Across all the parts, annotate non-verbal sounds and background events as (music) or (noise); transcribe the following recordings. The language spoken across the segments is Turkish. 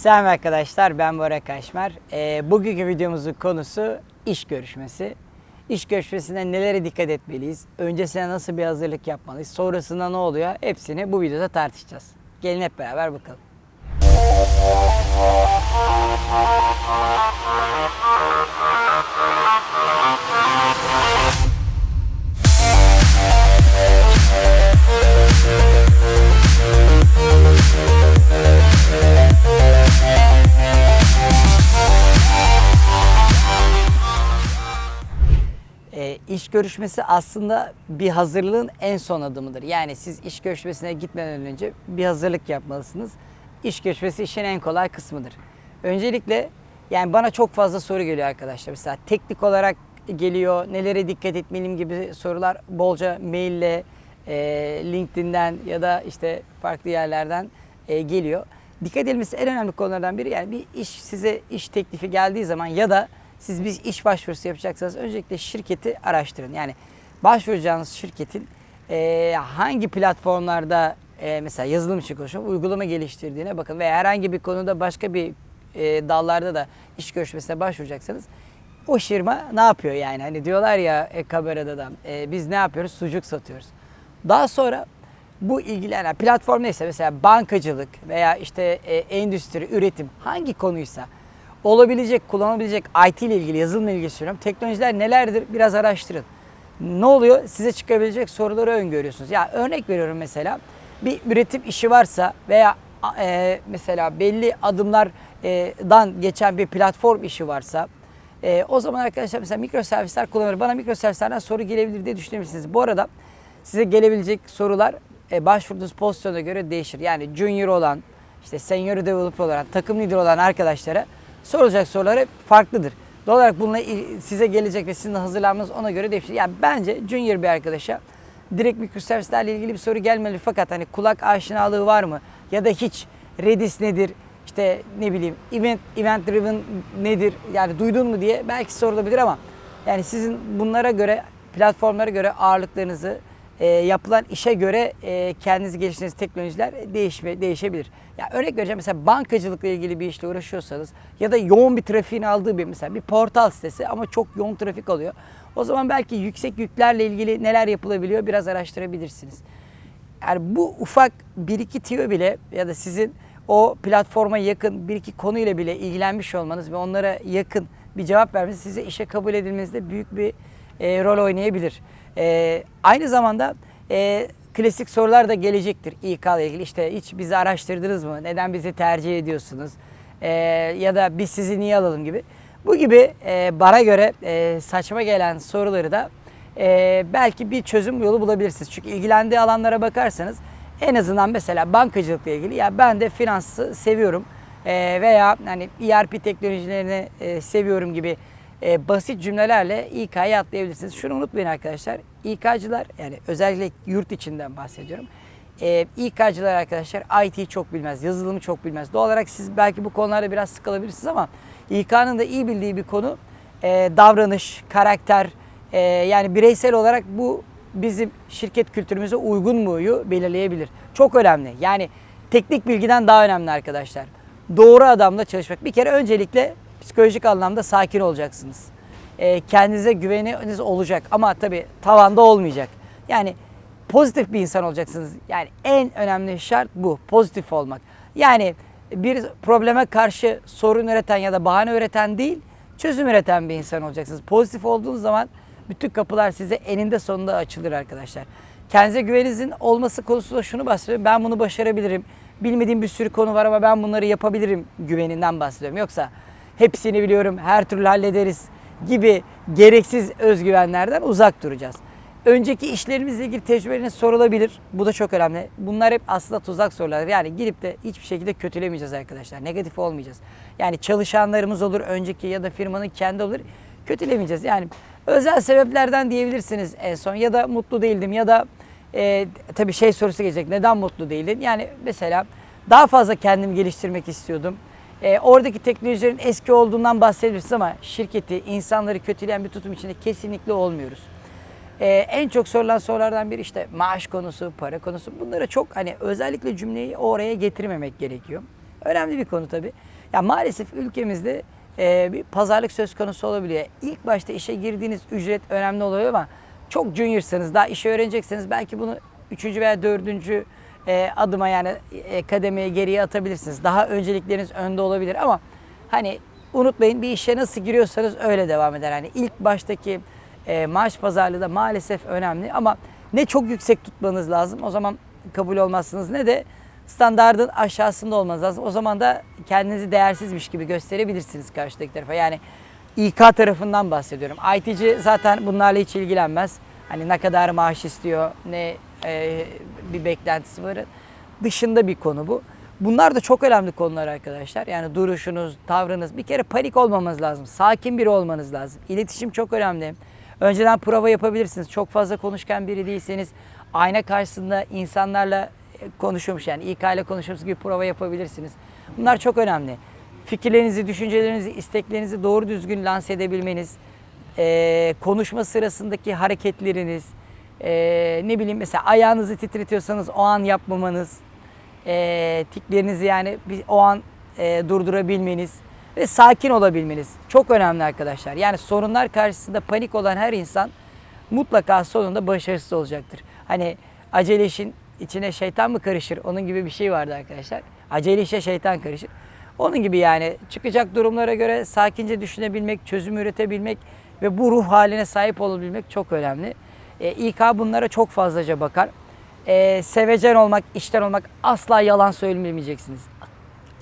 Selam arkadaşlar ben Bora Kaşmer. Ee, bugünkü videomuzun konusu iş görüşmesi. İş görüşmesinde nelere dikkat etmeliyiz? Öncesine nasıl bir hazırlık yapmalıyız? Sonrasında ne oluyor? Hepsini bu videoda tartışacağız. Gelin hep beraber bakalım. E, iş görüşmesi aslında bir hazırlığın en son adımıdır. Yani siz iş görüşmesine gitmeden önce bir hazırlık yapmalısınız. İş görüşmesi işin en kolay kısmıdır. Öncelikle yani bana çok fazla soru geliyor arkadaşlar. Mesela teknik olarak geliyor, nelere dikkat etmeliyim gibi sorular bolca maille, e, LinkedIn'den ya da işte farklı yerlerden e, geliyor. Dikkat edilmesi en önemli konulardan biri yani bir iş size iş teklifi geldiği zaman ya da siz bir iş başvurusu yapacaksanız öncelikle şirketi araştırın. Yani başvuracağınız şirketin e, hangi platformlarda e, mesela yazılım için konuşuyorum uygulama geliştirdiğine bakın veya herhangi bir konuda başka bir e, dallarda da iş görüşmesine başvuracaksanız o firma ne yapıyor yani hani diyorlar ya e, kamerada da e, biz ne yapıyoruz sucuk satıyoruz. Daha sonra bu ilgilenen platform neyse mesela bankacılık veya işte e, endüstri, üretim hangi konuysa olabilecek, kullanılabilecek IT ile ilgili, yazılımla ilgili söylüyorum. Teknolojiler nelerdir biraz araştırın. Ne oluyor? Size çıkabilecek soruları öngörüyorsunuz. Ya örnek veriyorum mesela bir üretim işi varsa veya e, mesela belli adımlardan geçen bir platform işi varsa e, o zaman arkadaşlar mesela mikroservisler kullanır. Bana mikroservislerden soru gelebilir diye düşünebilirsiniz. Bu arada size gelebilecek sorular e, başvurduğunuz pozisyona göre değişir. Yani junior olan, işte senior developer olan, takım lideri olan arkadaşlara sorulacak sorular hep farklıdır. Doğal olarak bununla size gelecek ve sizin de hazırlanmanız ona göre değişir. Yani bence junior bir arkadaşa direkt mikroservislerle ilgili bir soru gelmeli fakat hani kulak aşinalığı var mı? Ya da hiç Redis nedir? İşte ne bileyim event, event driven nedir? Yani duydun mu diye belki sorulabilir ama yani sizin bunlara göre platformlara göre ağırlıklarınızı e, yapılan işe göre e, kendinizi geliştirdiğiniz teknolojiler değişme, değişebilir. Ya örnek vereceğim mesela bankacılıkla ilgili bir işle uğraşıyorsanız ya da yoğun bir trafiğin aldığı bir mesela bir portal sitesi ama çok yoğun trafik alıyor. O zaman belki yüksek yüklerle ilgili neler yapılabiliyor biraz araştırabilirsiniz. Yani bu ufak bir iki tüyo bile ya da sizin o platforma yakın bir iki konuyla bile ilgilenmiş olmanız ve onlara yakın bir cevap vermeniz size işe kabul edilmenizde büyük bir e, rol oynayabilir. E, aynı zamanda e, klasik sorular da gelecektir İK ile ilgili. İşte hiç bizi araştırdınız mı? Neden bizi tercih ediyorsunuz? E, ya da biz sizi niye alalım gibi. Bu gibi e, bana göre e, saçma gelen soruları da e, belki bir çözüm yolu bulabilirsiniz. Çünkü ilgilendiği alanlara bakarsanız en azından mesela bankacılıkla ilgili ya ben de finansı seviyorum e, veya hani ERP teknolojilerini e, seviyorum gibi e, basit cümlelerle İK'ya atlayabilirsiniz. Şunu unutmayın arkadaşlar. İK'cılar yani özellikle yurt içinden bahsediyorum. E, İK'cılar arkadaşlar IT'yi çok bilmez, yazılımı çok bilmez. Doğal olarak siz belki bu konularda biraz sıkılabilirsiniz ama İK'nın da iyi bildiği bir konu e, davranış, karakter e, yani bireysel olarak bu bizim şirket kültürümüze uygun muyu belirleyebilir. Çok önemli. Yani teknik bilgiden daha önemli arkadaşlar. Doğru adamla çalışmak. Bir kere öncelikle psikolojik anlamda sakin olacaksınız. E, kendinize güveniniz olacak ama tabii tavanda olmayacak. Yani pozitif bir insan olacaksınız. Yani en önemli şart bu. Pozitif olmak. Yani bir probleme karşı sorun üreten ya da bahane üreten değil, çözüm üreten bir insan olacaksınız. Pozitif olduğunuz zaman bütün kapılar size eninde sonunda açılır arkadaşlar. Kendinize güveninizin olması konusunda şunu bahsediyorum. Ben bunu başarabilirim. Bilmediğim bir sürü konu var ama ben bunları yapabilirim güveninden bahsediyorum. Yoksa hepsini biliyorum, her türlü hallederiz gibi gereksiz özgüvenlerden uzak duracağız. Önceki işlerimizle ilgili tecrübeleriniz sorulabilir. Bu da çok önemli. Bunlar hep aslında tuzak sorular. Yani girip de hiçbir şekilde kötülemeyeceğiz arkadaşlar. Negatif olmayacağız. Yani çalışanlarımız olur, önceki ya da firmanın kendi olur. Kötülemeyeceğiz. Yani özel sebeplerden diyebilirsiniz en son. Ya da mutlu değildim ya da e, tabii şey sorusu gelecek. Neden mutlu değildin? Yani mesela daha fazla kendimi geliştirmek istiyordum. E, oradaki teknolojilerin eski olduğundan bahsedebilirsiniz ama şirketi, insanları kötüleyen bir tutum içinde kesinlikle olmuyoruz. Ee, en çok sorulan sorulardan biri işte maaş konusu, para konusu. Bunlara çok hani özellikle cümleyi oraya getirmemek gerekiyor. Önemli bir konu tabii. Ya maalesef ülkemizde e, bir pazarlık söz konusu olabiliyor. İlk başta işe girdiğiniz ücret önemli oluyor ama çok juniorsanız daha işi öğrenecekseniz belki bunu üçüncü veya dördüncü e, adıma yani e, kademeye geriye atabilirsiniz. Daha öncelikleriniz önde olabilir ama hani unutmayın bir işe nasıl giriyorsanız öyle devam eder. Hani ilk baştaki e, maaş pazarlığı da maalesef önemli ama ne çok yüksek tutmanız lazım o zaman kabul olmazsınız ne de standardın aşağısında olmanız lazım. O zaman da kendinizi değersizmiş gibi gösterebilirsiniz karşıdaki tarafa. Yani İK tarafından bahsediyorum. IT'ci zaten bunlarla hiç ilgilenmez. Hani ne kadar maaş istiyor, ne e, bir beklentisi var. Dışında bir konu bu. Bunlar da çok önemli konular arkadaşlar. Yani duruşunuz, tavrınız. Bir kere panik olmamanız lazım. Sakin biri olmanız lazım. İletişim çok önemli. Önceden prova yapabilirsiniz. Çok fazla konuşkan biri değilseniz ayna karşısında insanlarla konuşuyormuş yani İK ile konuşuyormuş gibi prova yapabilirsiniz. Bunlar çok önemli. Fikirlerinizi, düşüncelerinizi, isteklerinizi doğru düzgün lanse edebilmeniz, eee, konuşma sırasındaki hareketleriniz, eee, ne bileyim mesela ayağınızı titretiyorsanız o an yapmamanız, eee tiklerinizi yani bir, o an eee, durdurabilmeniz ve sakin olabilmeniz çok önemli arkadaşlar. Yani sorunlar karşısında panik olan her insan mutlaka sonunda başarısız olacaktır. Hani acele işin içine şeytan mı karışır? Onun gibi bir şey vardı arkadaşlar. Acele işe şeytan karışır. Onun gibi yani çıkacak durumlara göre sakince düşünebilmek, çözüm üretebilmek ve bu ruh haline sahip olabilmek çok önemli. E, İK bunlara çok fazlaca bakar. E, sevecen olmak, işten olmak asla yalan söylemeyeceksiniz.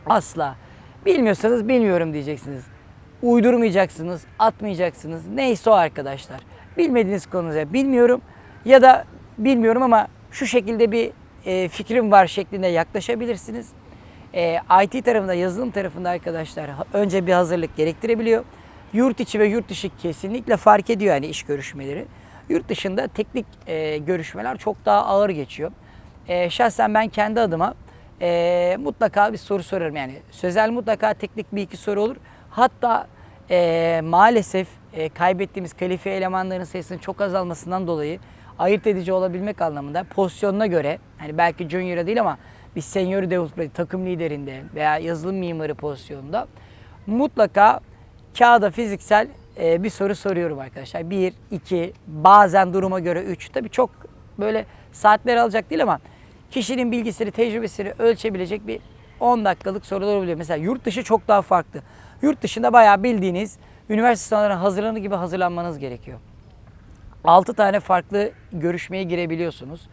Asla. Bilmiyorsanız bilmiyorum diyeceksiniz. Uydurmayacaksınız, atmayacaksınız. Neyse o arkadaşlar. Bilmediğiniz konuya bilmiyorum ya da bilmiyorum ama şu şekilde bir e, fikrim var şeklinde yaklaşabilirsiniz. E, IT tarafında, yazılım tarafında arkadaşlar önce bir hazırlık gerektirebiliyor. Yurt içi ve yurt dışı kesinlikle fark ediyor yani iş görüşmeleri. Yurt dışında teknik e, görüşmeler çok daha ağır geçiyor. E, şahsen ben kendi adıma e, mutlaka bir soru sorarım yani. Sözel mutlaka teknik bir iki soru olur. Hatta e, maalesef e, kaybettiğimiz kalifiye elemanların sayısının çok azalmasından dolayı ayırt edici olabilmek anlamında pozisyonuna göre hani belki junior'a değil ama bir senior developer takım liderinde veya yazılım mimarı pozisyonunda mutlaka kağıda fiziksel e, bir soru soruyorum arkadaşlar. Bir, iki, bazen duruma göre üç. Tabii çok böyle saatler alacak değil ama kişinin bilgisini, tecrübesini ölçebilecek bir 10 dakikalık sorular olabiliyor. Mesela yurt dışı çok daha farklı. Yurt dışında bayağı bildiğiniz üniversite sınavlarına hazırlanır gibi hazırlanmanız gerekiyor. 6 tane farklı görüşmeye girebiliyorsunuz.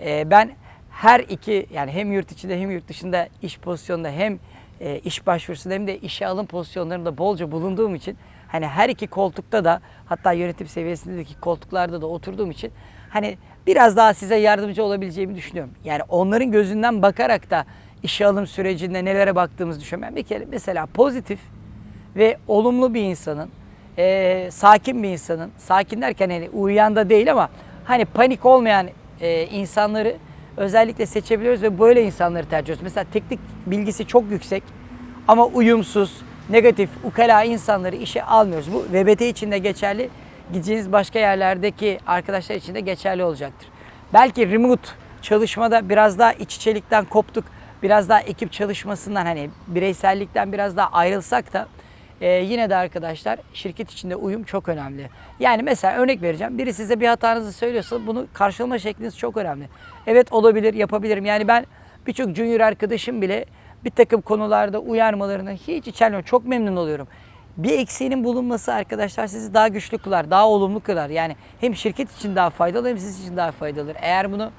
Ee, ben her iki yani hem yurt içinde hem yurt dışında iş pozisyonunda hem e, iş başvurusunda hem de işe alım pozisyonlarında bolca bulunduğum için hani her iki koltukta da hatta yönetim seviyesindeki koltuklarda da oturduğum için hani biraz daha size yardımcı olabileceğimi düşünüyorum. Yani onların gözünden bakarak da işe alım sürecinde nelere baktığımızı düşünüyorum. Ben bir kere mesela pozitif ve olumlu bir insanın, e, sakin bir insanın, sakin derken hani uyuyan da değil ama hani panik olmayan e, insanları özellikle seçebiliyoruz ve böyle insanları tercih ediyoruz. Mesela teknik bilgisi çok yüksek ama uyumsuz, negatif, ukala insanları işe almıyoruz. Bu VBT için de geçerli, gideceğiniz başka yerlerdeki arkadaşlar için de geçerli olacaktır. Belki remote çalışmada biraz daha iç içelikten koptuk, biraz daha ekip çalışmasından hani bireysellikten biraz daha ayrılsak da ee, yine de arkadaşlar şirket içinde uyum çok önemli. Yani mesela örnek vereceğim. Biri size bir hatanızı söylüyorsa bunu karşılama şekliniz çok önemli. Evet olabilir, yapabilirim. Yani ben birçok junior arkadaşım bile bir takım konularda uyarmalarını hiç içermiyorum. Çok memnun oluyorum. Bir eksiğinin bulunması arkadaşlar sizi daha güçlü kılar, daha olumlu kılar. Yani hem şirket için daha faydalı hem siz için daha faydalıdır. Eğer bunu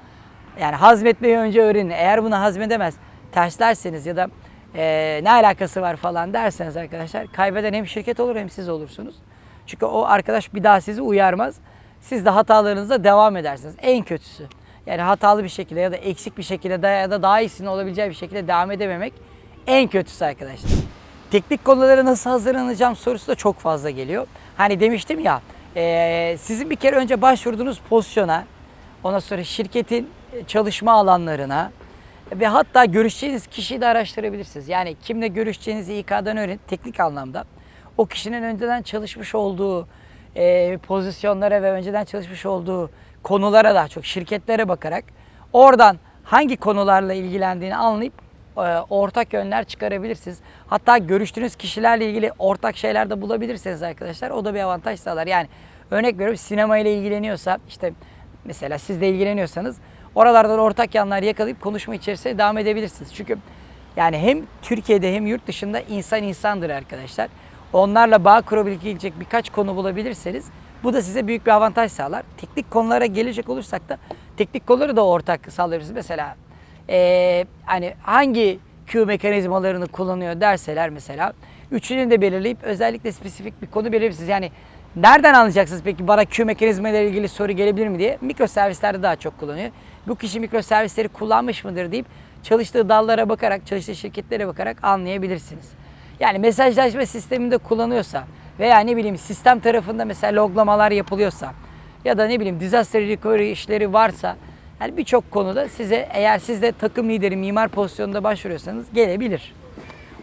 yani hazmetmeyi önce öğrenin. Eğer bunu hazmedemez, terslerseniz ya da e, ne alakası var falan derseniz arkadaşlar kaybeden hem şirket olur hem siz olursunuz. Çünkü o arkadaş bir daha sizi uyarmaz. Siz de hatalarınıza devam edersiniz. En kötüsü. Yani hatalı bir şekilde ya da eksik bir şekilde ya da daha iyisinin olabileceği bir şekilde devam edememek en kötüsü arkadaşlar. Teknik konulara nasıl hazırlanacağım sorusu da çok fazla geliyor. Hani demiştim ya e, sizin bir kere önce başvurduğunuz pozisyona ondan sonra şirketin çalışma alanlarına ve hatta görüşeceğiniz kişiyi de araştırabilirsiniz. Yani kimle görüşeceğinizi İK'dan öğrenin teknik anlamda. O kişinin önceden çalışmış olduğu e, pozisyonlara ve önceden çalışmış olduğu konulara daha çok şirketlere bakarak oradan hangi konularla ilgilendiğini anlayıp e, ortak yönler çıkarabilirsiniz. Hatta görüştüğünüz kişilerle ilgili ortak şeyler de bulabilirsiniz arkadaşlar. O da bir avantaj sağlar. Yani örnek veriyorum sinema ile ilgileniyorsa işte mesela siz de ilgileniyorsanız oralardan ortak yanlar yakalayıp konuşma içerisine devam edebilirsiniz. Çünkü yani hem Türkiye'de hem yurt dışında insan insandır arkadaşlar. Onlarla bağ kurabilecek birkaç konu bulabilirseniz bu da size büyük bir avantaj sağlar. Teknik konulara gelecek olursak da teknik konuları da ortak sağlayabiliriz. Mesela eee, hani hangi Q mekanizmalarını kullanıyor derseler mesela üçünü de belirleyip özellikle spesifik bir konu belirleyebilirsiniz. Yani nereden anlayacaksınız peki bana Q mekanizmaları ilgili soru gelebilir mi diye? Mikro servislerde daha çok kullanıyor. Bu kişi mikro servisleri kullanmış mıdır deyip çalıştığı dallara bakarak, çalıştığı şirketlere bakarak anlayabilirsiniz. Yani mesajlaşma sisteminde kullanıyorsa veya ne bileyim sistem tarafında mesela loglamalar yapılıyorsa ya da ne bileyim disaster recovery işleri varsa yani birçok konuda size eğer siz de takım lideri mimar pozisyonunda başvuruyorsanız gelebilir.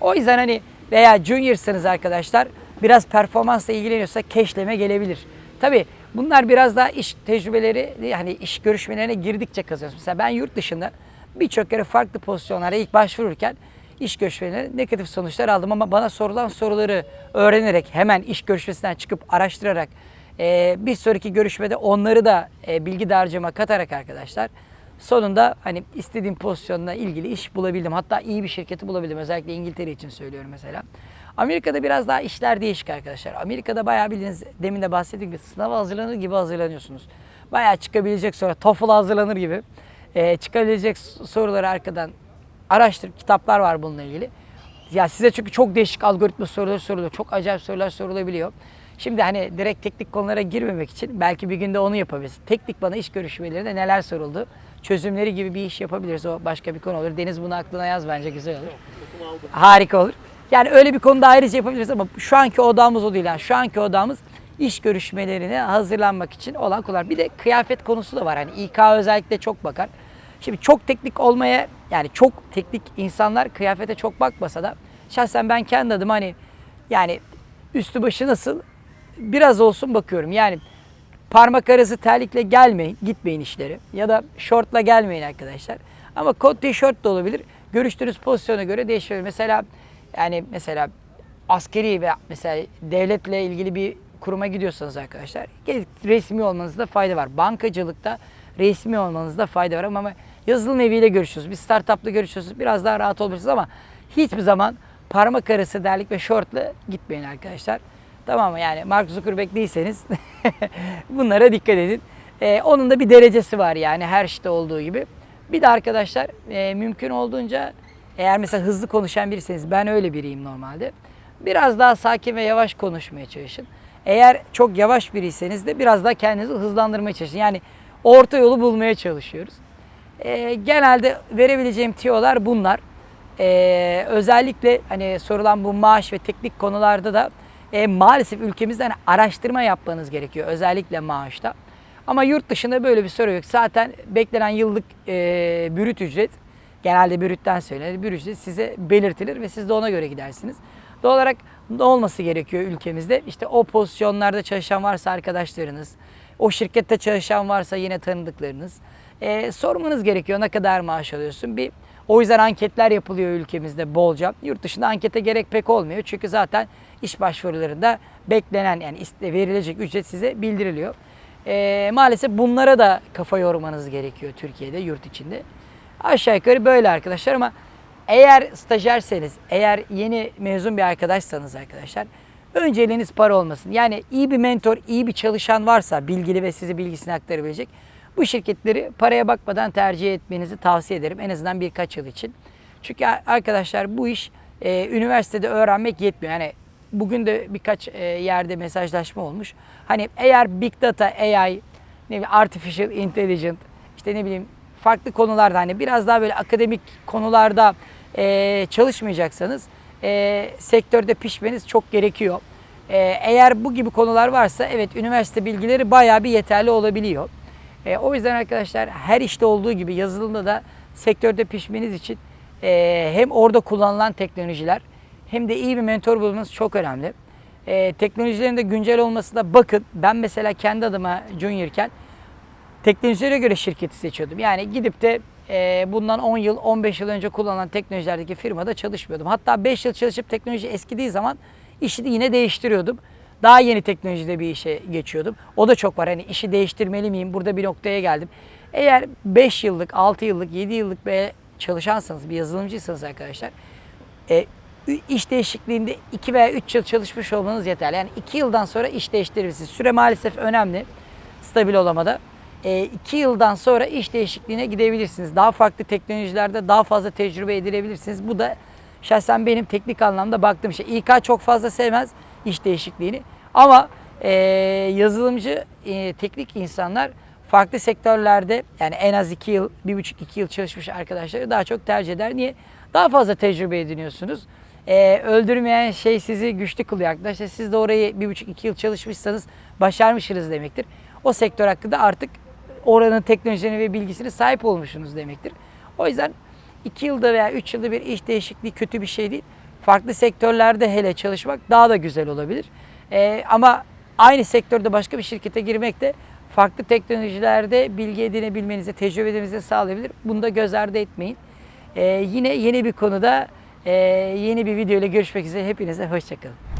O yüzden hani veya junior'sanız arkadaşlar biraz performansla ilgileniyorsa keşleme gelebilir. Tabi bunlar biraz daha iş tecrübeleri hani iş görüşmelerine girdikçe kazanıyorsunuz. Mesela ben yurt dışında birçok kere farklı pozisyonlara ilk başvururken iş görüşmelerine negatif sonuçlar aldım ama bana sorulan soruları öğrenerek hemen iş görüşmesinden çıkıp araştırarak e, bir sonraki görüşmede onları da e, bilgi dağarcığıma katarak arkadaşlar sonunda hani istediğim pozisyonla ilgili iş bulabildim. Hatta iyi bir şirketi bulabildim. Özellikle İngiltere için söylüyorum mesela. Amerika'da biraz daha işler değişik arkadaşlar. Amerika'da bayağı bildiğiniz demin de bahsettiğim gibi sınava hazırlanır gibi hazırlanıyorsunuz. Bayağı çıkabilecek soru, TOEFL'a hazırlanır gibi e, çıkabilecek soruları arkadan araştırıp kitaplar var bununla ilgili. Ya size çünkü çok değişik algoritma soruları soruluyor. Çok acayip sorular sorulabiliyor. Şimdi hani direkt teknik konulara girmemek için belki bir günde onu yapabiliriz. Teknik bana iş görüşmelerinde neler soruldu, çözümleri gibi bir iş yapabiliriz. O başka bir konu olur. Deniz bunu aklına yaz bence güzel olur. Harika olur. Yani öyle bir konuda ayrıca yapabiliriz ama şu anki odamız o değil. Yani şu anki odamız iş görüşmelerine hazırlanmak için olan konular. Bir de kıyafet konusu da var. Hani İK özellikle çok bakar. Şimdi çok teknik olmaya yani çok teknik insanlar kıyafete çok bakmasa da şahsen ben kendi adıma hani yani üstü başı nasıl biraz olsun bakıyorum. Yani parmak arası terlikle gelmeyin, gitmeyin işleri. Ya da şortla gelmeyin arkadaşlar. Ama kot tişört de olabilir. Görüştüğünüz pozisyona göre değişiyor. Mesela yani mesela askeri ve mesela devletle ilgili bir kuruma gidiyorsanız arkadaşlar resmi olmanızda fayda var. Bankacılıkta resmi olmanızda fayda var ama yazılım eviyle görüşüyorsunuz. Bir startupla görüşüyorsunuz. Biraz daha rahat olabilirsiniz ama hiçbir zaman parmak arası derlik ve şortla gitmeyin arkadaşlar. Tamam mı? Yani Mark Zuckerberg değilseniz (laughs) bunlara dikkat edin. Ee, onun da bir derecesi var yani her işte olduğu gibi. Bir de arkadaşlar e, mümkün olduğunca eğer mesela hızlı konuşan birisiniz ben öyle biriyim normalde. Biraz daha sakin ve yavaş konuşmaya çalışın. Eğer çok yavaş biriyseniz de biraz daha kendinizi hızlandırmaya çalışın. Yani orta yolu bulmaya çalışıyoruz. Ee, genelde verebileceğim tiyolar bunlar. Ee, özellikle hani sorulan bu maaş ve teknik konularda da e, maalesef ülkemizde hani araştırma yapmanız gerekiyor. Özellikle maaşta. Ama yurt dışında böyle bir soru yok. Zaten beklenen yıllık e, bürüt ücret genelde bürütten söylenir. Bürüt ücret size belirtilir ve siz de ona göre gidersiniz. Doğal olarak ne olması gerekiyor ülkemizde? İşte o pozisyonlarda çalışan varsa arkadaşlarınız, o şirkette çalışan varsa yine tanıdıklarınız. E, sormanız gerekiyor ne kadar maaş alıyorsun. Bir o yüzden anketler yapılıyor ülkemizde bolca. Yurt dışında ankete gerek pek olmuyor. Çünkü zaten iş başvurularında beklenen yani verilecek ücret size bildiriliyor. E, maalesef bunlara da kafa yormanız gerekiyor Türkiye'de, yurt içinde. Aşağı yukarı böyle arkadaşlar ama eğer stajyerseniz, eğer yeni mezun bir arkadaşsanız arkadaşlar önceliğiniz para olmasın. Yani iyi bir mentor, iyi bir çalışan varsa bilgili ve size bilgisini aktarabilecek bu şirketleri paraya bakmadan tercih etmenizi tavsiye ederim en azından birkaç yıl için. Çünkü arkadaşlar bu iş e, üniversitede öğrenmek yetmiyor. Yani bugün de birkaç e, yerde mesajlaşma olmuş. Hani eğer Big Data, AI, ne bileyim Artificial Intelligence, işte ne bileyim farklı konularda hani biraz daha böyle akademik konularda e, çalışmayacaksanız e, sektörde pişmeniz çok gerekiyor. E, eğer bu gibi konular varsa evet üniversite bilgileri bayağı bir yeterli olabiliyor. E, o yüzden arkadaşlar her işte olduğu gibi yazılımda da sektörde pişmeniz için e, hem orada kullanılan teknolojiler hem de iyi bir mentor bulmanız çok önemli. E, teknolojilerin de güncel olmasına bakın. Ben mesela kendi adıma juniorken teknolojilere göre şirketi seçiyordum. Yani gidip de e, bundan 10 yıl, 15 yıl önce kullanılan teknolojilerdeki firmada çalışmıyordum. Hatta 5 yıl çalışıp teknoloji eskidiği zaman işi de yine değiştiriyordum. Daha yeni teknolojide bir işe geçiyordum. O da çok var. Hani işi değiştirmeli miyim? Burada bir noktaya geldim. Eğer 5 yıllık, 6 yıllık, 7 yıllık bir çalışansanız, bir yazılımcıysanız arkadaşlar e, iş değişikliğinde 2 veya 3 yıl çalışmış olmanız yeterli. Yani 2 yıldan sonra iş değiştirebilirsiniz. Süre maalesef önemli stabil olamada. 2 yıldan sonra iş değişikliğine gidebilirsiniz. Daha farklı teknolojilerde daha fazla tecrübe edinebilirsiniz. Bu da şahsen benim teknik anlamda baktığım şey. İK çok fazla sevmez iş değişikliğini. Ama e, yazılımcı, e, teknik insanlar farklı sektörlerde yani en az 2 yıl, 1,5-2 yıl çalışmış arkadaşları daha çok tercih eder. Niye? Daha fazla tecrübe ediniyorsunuz. Ee, öldürmeyen şey sizi güçlü kılıyor arkadaşlar. Siz de orayı bir buçuk iki yıl çalışmışsanız başarmışsınız demektir. O sektör hakkında artık oranın teknolojilerine ve bilgisine sahip olmuşsunuz demektir. O yüzden iki yılda veya üç yılda bir iş değişikliği kötü bir şey değil. Farklı sektörlerde hele çalışmak daha da güzel olabilir. Ee, ama aynı sektörde başka bir şirkete girmek de farklı teknolojilerde bilgi edinebilmenize, tecrübe edinmenize sağlayabilir. Bunu da göz ardı etmeyin. Ee, yine yeni bir konuda, e, yeni bir video ile görüşmek üzere. Hepinize hoşçakalın.